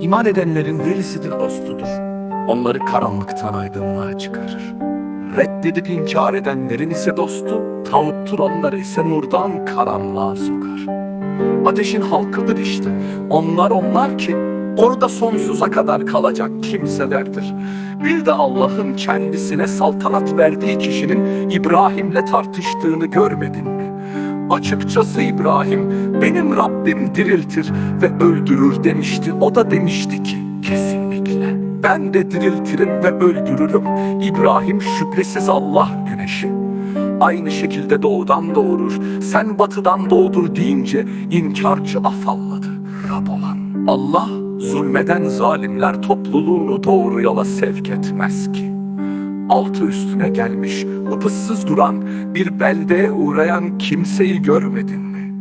İman edenlerin velisidir, dostudur. Onları karanlıktan aydınlığa çıkarır. Reddedip inkar edenlerin ise dostu, tağuttur onları ise nurdan karanlığa sokar. Ateşin halkıdır işte. Onlar onlar ki orada sonsuza kadar kalacak kimselerdir. Bir de Allah'ın kendisine saltanat verdiği kişinin İbrahim'le tartıştığını görmedin mi? Açıkçası İbrahim benim Rabbim diriltir ve öldürür demişti. O da demişti ki kesinlikle ben de diriltirim ve öldürürüm. İbrahim şüphesiz Allah güneşi. Aynı şekilde doğudan doğurur. Sen batıdan doğdur deyince inkarcı afalladı. Rab olan Allah zulmeden zalimler topluluğunu doğru yola sevk etmez ki. Altı üstüne gelmiş, ıpıssız duran bir beldeye uğrayan kimseyi görmedin mi?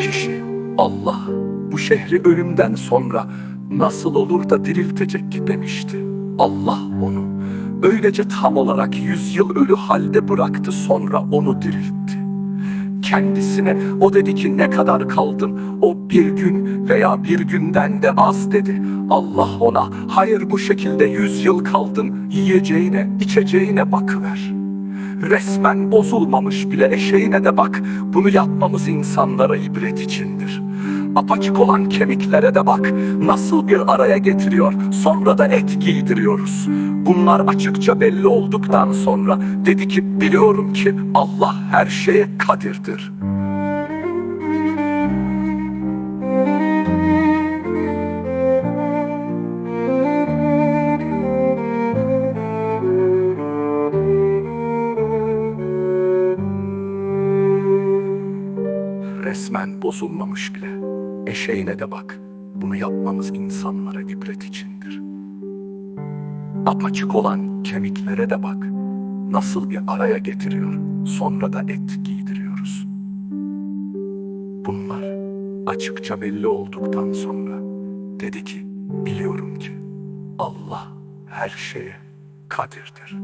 Kişi Allah bu şehri ölümden sonra nasıl olur da diriltecek demişti. Allah onu öylece tam olarak yüz yıl ölü halde bıraktı sonra onu diriltti. Kendisine o dedi ki ne kadar kaldın o bir gün veya bir günden de az dedi. Allah ona hayır bu şekilde yüz yıl kaldın yiyeceğine içeceğine bakıver. Resmen bozulmamış bile eşeğine de bak. Bunu yapmamız insanlara ibret içindir. Apaçık olan kemiklere de bak. Nasıl bir araya getiriyor. Sonra da et giydiriyoruz. Bunlar açıkça belli olduktan sonra dedi ki biliyorum ki Allah her şeye kadirdir. Resmen bozulmamış bile. Eşeğine de bak. Bunu yapmamız insanlara ibret içindir. Apaçık olan kemiklere de bak. Nasıl bir araya getiriyor. Sonra da et giydiriyoruz. Bunlar açıkça belli olduktan sonra dedi ki biliyorum ki Allah her şeye kadirdir.